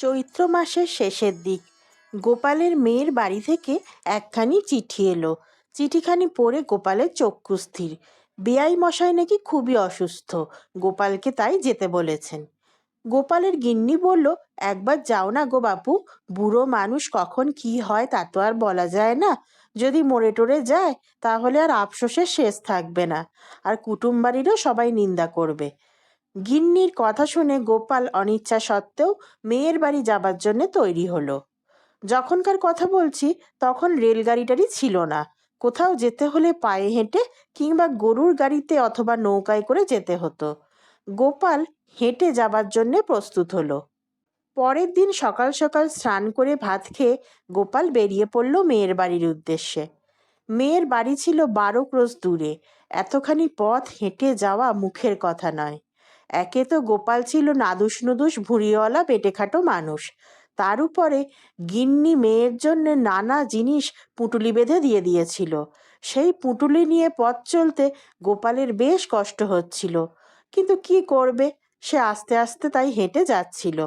চৈত্র মাসের শেষের দিক। গোপালের মেয়ের বাড়ি থেকে একখানি চিঠি এলো। চিঠিখানি পড়ে গোপালের চক্ষু স্থির। বেআই মশাই নাকি খুবই অসুস্থ, গোপালকে তাই যেতে বলেছেন। গোপালের গিন্নি বলল, একবার যাও না গো বাপু, বুড়ো মানুষ কখন কি হয় তা তো আর বলা যায় না। যদি মরে টরে যায়, তাহলে আর আফসোসের শেষ থাকবে না। আর কুটুম বাড়িরও সবাই নিন্দা করবে। গিন্নির কথা শুনে গোপাল অনিচ্ছা সত্ত্বেও মেয়ের বাড়ি যাবার জন্যে তৈরি হলো। যখনকার কথা বলছি, তখন রেলগাড়িটারই ছিল না। কোথাও যেতে হলে পায়ে হেঁটে কিংবা গরুর গাড়িতে অথবা নৌকায় করে যেতে হতো। গোপাল হেঁটে যাবার জন্যে প্রস্তুত হলো। পরের দিন সকাল সকাল স্নান করে ভাত খেয়ে গোপাল বেরিয়ে পড়ল মেয়ের বাড়ির উদ্দেশ্যে। মেয়ের বাড়ি ছিল বারো ক্রোশ দূরে। এতখানি পথ হেঁটে যাওয়া মুখের কথা নয়। একে তো গোপাল ছিল নাদুস নুদুস ভুঁড়িওয়ালা পেটেখাটো মানুষ। তার উপরে গিন্নি মেয়ের জন্য নানা জিনিস পুঁটুলি বেঁধে দিয়ে দিয়েছিল। সেই পুঁটুলি নিয়ে পথ চলতে গোপালের বেশ কষ্ট হচ্ছিল। কিন্তু কি করবে? সে আস্তে আস্তে তাই হেঁটে যাচ্ছিল।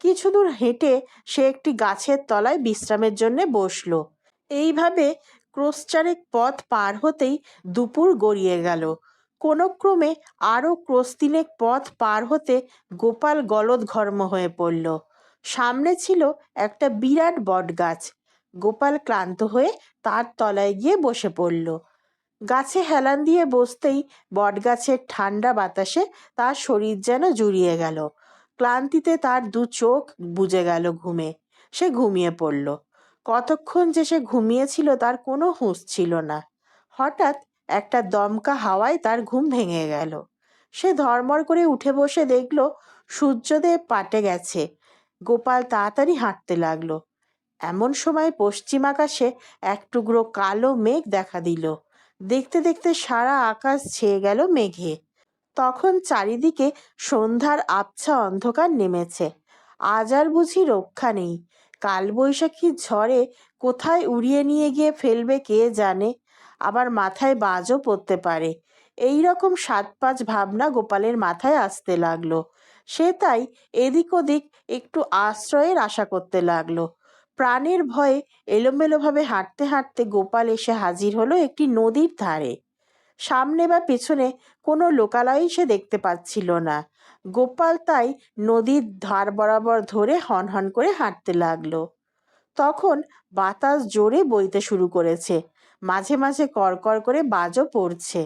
কিছু দূর হেঁটে সে একটি গাছের তলায় বিশ্রামের জন্যে বসল। এইভাবে ক্রোশচারেক পথ পার হতেই দুপুর গড়িয়ে গেল। কোনো ক্রমে আরও ক্রোশ তিনেক পথ পার হতে গোপাল গলদঘর্ম হয়ে পড়ল। সামনে ছিল একটা বিরাট বটগাছ। গোপাল ক্লান্ত হয়ে তার তলায় গিয়ে বসে পড়ল। গাছে হেলান দিয়ে বসতেই বটগাছের ঠান্ডা বাতাসে তার শরীর যেন জুড়িয়ে গেল। ক্লান্তিতে তার দু চোখ বুজে গেল ঘুমে। সে ঘুমিয়ে পড়ল। কতক্ষণ যে সে ঘুমিয়েছিল তার কোনো হুঁশ ছিল না। হঠাৎ একটা দমকা হাওয়ায় তার ঘুম ভেঙে গেল। সে ধর্মর করে উঠে বসে দেখল সূর্যদেব পাটে গেছে। গোপাল তাড়াতাড়ি হাঁটতে লাগল। এমন সময় পশ্চিম আকাশে এক টুকরো কালো মেঘ দেখা দিল। দেখতে দেখতে সারা আকাশ ছেয়ে গেল মেঘে। তখন চারিদিকে সন্ধ্যার আবছা অন্ধকার নেমেছে। আজ আর বুঝি রক্ষা নেই। কালবৈশাখীর ঝড়ে কোথায় উড়িয়ে নিয়ে গিয়ে ফেলবে কে জানে? আবার মাথায় বাজও পড়তে পারে। এই রকম সাত পাঁচ ভাবনা গোপালের মাথায় আসতে লাগল। সে তাই এদিক ওদিক একটু আশ্রয়ের আশা করতে লাগল। প্রাণের ভয়ে এলোমেলোভাবে হাঁটতে হাঁটতে গোপাল এসে হাজির হলো একটি নদীর ধারে। সামনে বা পেছনে কোনো লোকালয়ই সে দেখতে পাচ্ছিল না। গোপাল তাই নদীর ধার বরাবর ধরে হনহন করে হাঁটতে লাগল। তখন বাতাস জোরে বইতে শুরু করেছে। মাঝে মাঝে কড়কর করে বাজও পড়ছে।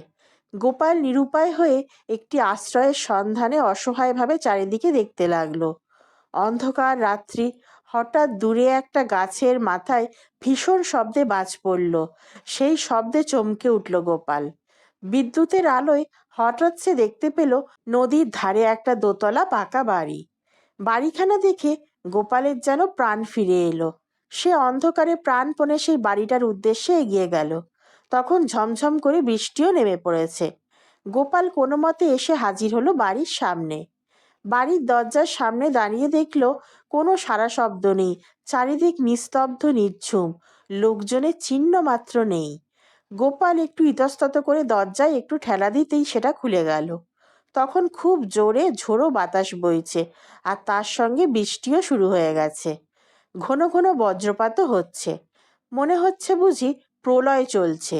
গোপাল নিরুপায় হয়ে একটি আশ্রয়ের সন্ধানে অসহায়ভাবে চারিদিকে দেখতে লাগল। অন্ধকার রাত্রি, হঠাৎ দূরে একটা গাছের মাথায় ভীষণ শব্দে বাজ পড়ল। সেই শব্দে চমকে উঠল গোপাল। বিদ্যুতের আলোয় হঠাৎ সে দেখতে পেল নদীর ধারে একটা দোতলা পাকা বাড়ি। বাড়িখানা দেখে গোপালের যেন প্রাণ ফিরে এলো। সে অন্ধকারে প্রাণপণে সেই বাড়িটার উদ্দেশ্যে এগিয়ে গেল। তখন ঝমঝম করে বৃষ্টিও নেমে পড়েছে। গোপাল কোনো মতে এসে হাজির হলো বাড়ির সামনে। বাড়ির দরজার সামনে দাঁড়িয়ে দেখল, কোনো সারা শব্দ নেই, চারিদিক নিস্তব্ধ, নির্ঝুম, লোকজনের চিহ্ন মাত্র নেই। গোপাল একটু ইতস্তত করে দরজায় একটু ঠেলা দিতেই সেটা খুলে গেল। তখন খুব জোরে ঝোড়ো বাতাস বইছে, আর তার সঙ্গে বৃষ্টিও শুরু হয়ে গেছে। ঘন ঘন বজ্রপাতও হচ্ছে। মনে হচ্ছে বুঝি প্রলয় চলছে।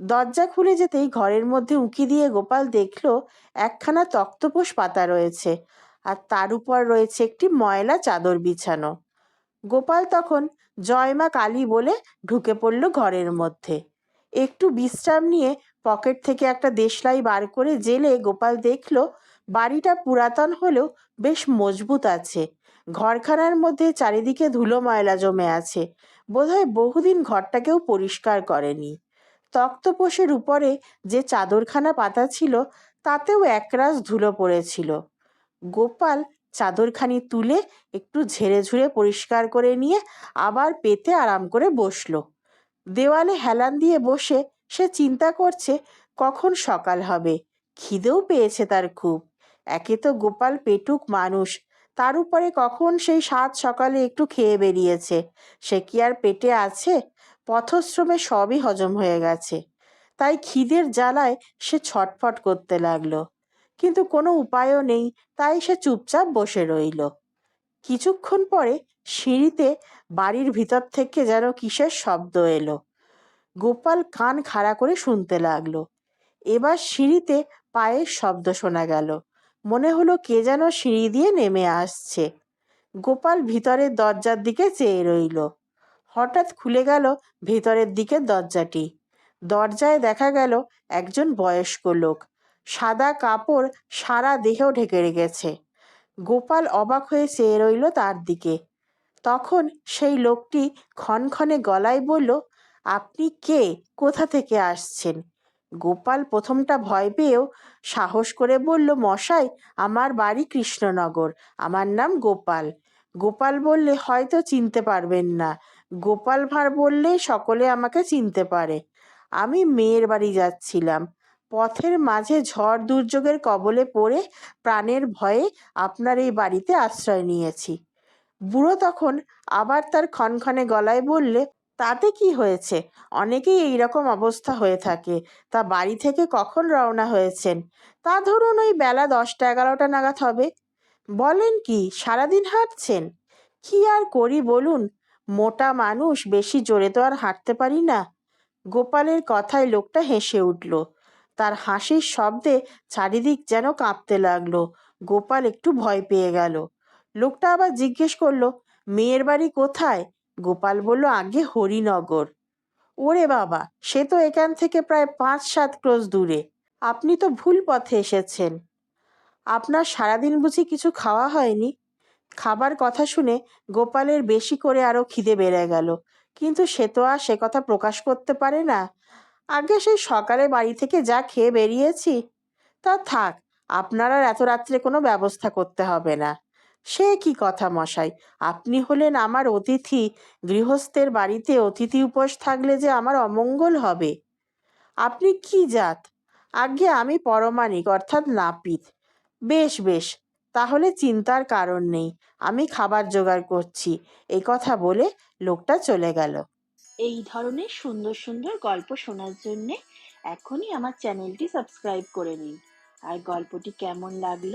দরজা খুলে যেতেই ঘরের মধ্যে উঁকি দিয়ে গোপাল দেখল একখানা তক্তপোষ পাতা রয়েছে আর তার উপর রয়েছে একটি ময়লা চাদর বিছানো। গোপাল তখন জয়মা কালী বলে ঢুকে পড়ল ঘরের মধ্যে। একটু বিশ্রাম নিয়ে পকেট থেকে একটা দেশলাই বার করে জেলে গোপাল দেখল বাড়িটা পুরাতন হলেও বেশ মজবুত আছে। ঘরখানার মধ্যে চারিদিকে ধুলো ময়লা জমে আছে। বোধহয় বহুদিন ঘরটাকেও পরিষ্কার করেনি। তক্তপোষের উপরে যে চাদরখানা পাতা ছিল, তাতেও একরাশ ধুলো পড়েছিল। গোপাল চাদরখানি তুলে একটু ঝেড়ে ঝুড়ে পরিষ্কার করে নিয়ে আবার পেতে আরাম করে বসল। দেওয়ালে হেলান দিয়ে বসে সে চিন্তা করছে, কখন সকাল হবে? খিদেও পেয়েছে তার খুব। একে তো গোপাল পেটুক মানুষ তার উপরে কখন সেই সাত সকালে একটু খেয়ে বেরিয়েছে, সে কি আর পেটে আছে? পথশ্রমে সবই হজম হয়ে গেছে। তাই খিদের জ্বালায় সে ছটফট করতে লাগল। কিন্তু কোনো উপায়ও নেই, তাই সে চুপচাপ বসে রইল। কিছুক্ষণ পরে সিঁড়িতে বাড়ির ভিতর থেকে যেন কিসের শব্দ এলো। গোপাল কান খাড়া করে শুনতে লাগল। এবার সিঁড়িতে পায়ের শব্দ শোনা গেল। মনে হলো কে যেন সিঁড়ি দিয়ে নেমে আসছে। গোপাল ভিতরের দরজার দিকে চেয়ে রইল। হঠাৎ খুলে গেল ভিতরের দিকের দরজাটি। দরজায় দেখা গেল একজন বয়স্ক লোক। সাদা কাপড় সারা দেহেও ঢেকে রেখেছে। গোপাল অবাক হয়ে চেয়ে রইল তার দিকে। তখন সেই লোকটি ক্ষণক্ষণে গলায় বলল, আপনি কে? কোথা থেকে আসছেন? গোপাল প্রথমটা ভয় পেয়েও সাহস করে বলল, মশাই, আমার বাড়ি কৃষ্ণনগর। আমার নাম গোপাল। গোপাল বললে, হয়তো চিনতে পারবেন না। গোপাল ভাঁড় বললে, সকলে আমাকে চিনতে পারে। আমি মেয়ের বাড়ি যাচ্ছিলাম। পথের মাঝে ঝড় দুর্যোগের কবলে পড়ে প্রাণের ভয়ে আপনার এই বাড়িতে আশ্রয় নিয়েছি। বুড়ো তখন আবার তার ক্ষণক্ষণে গলায় বললে তাতে কি হয়েছে? অনেকেই এই রকম অবস্থা হয়ে থাকে। তা বাড়ি থেকে কখন রওনা হয়েছেন? তা ধরুন ওই বেলা দশটা এগারোটা নাগাদ হবে। বলেন কি, সারাদিন হাঁটছেন? কি আর করি বলুন? মোটা মানুষ, বেশি জোরে তো আর হাঁটতে পারি না। গোপালের কথায় লোকটা হেসে উঠল। তার হাসির শব্দে চারিদিক যেন কাঁপতে লাগল। গোপাল একটু ভয় পেয়ে গেল। লোকটা আবার জিজ্ঞেস করল, মেয়ের বাড়ি কোথায়? গোপাল বলল, আগে হরিনগর। ওরে বাবা, সে তো এখান থেকে প্রায় পাঁচ সাত ক্রোশ দূরে। আপনি তো ভুল পথে এসেছেন। আপনার সারাদিন বুঝি কিছু খাওয়া হয়নি? খাবার কথা শুনে গোপালের বেশি করে আরও খিদে বেড়ে গেল। কিন্তু সে তো আর সে কথা প্রকাশ করতে পারে না। আগে সেই সকালে বাড়ি থেকে যা খেয়ে বেরিয়েছি, তা থাক, আপনার এত রাত্রে কোনো ব্যবস্থা করতে হবে না। সে কি কথা মশাই? আপনি হলেন আমার অতিথি। গৃহস্থের বাড়িতে অতিথি উপোস থাকলে যে আমার অমঙ্গল হবে। আপনি কি জাত? আগে আমি পরমাণিক, অর্থাৎ নাপিত। বেশ বেশ, তাহলে চিন্তার কারণ নেই, আমি খাবার জোগাড় করছি। এই কথা বলে লোকটা চলে গেল। এই ধরনের সুন্দর সুন্দর গল্প শোনার জন্যে এখনই আমার চ্যানেলটি সাবস্ক্রাইব করে নিন। আর গল্পটি কেমন লাগল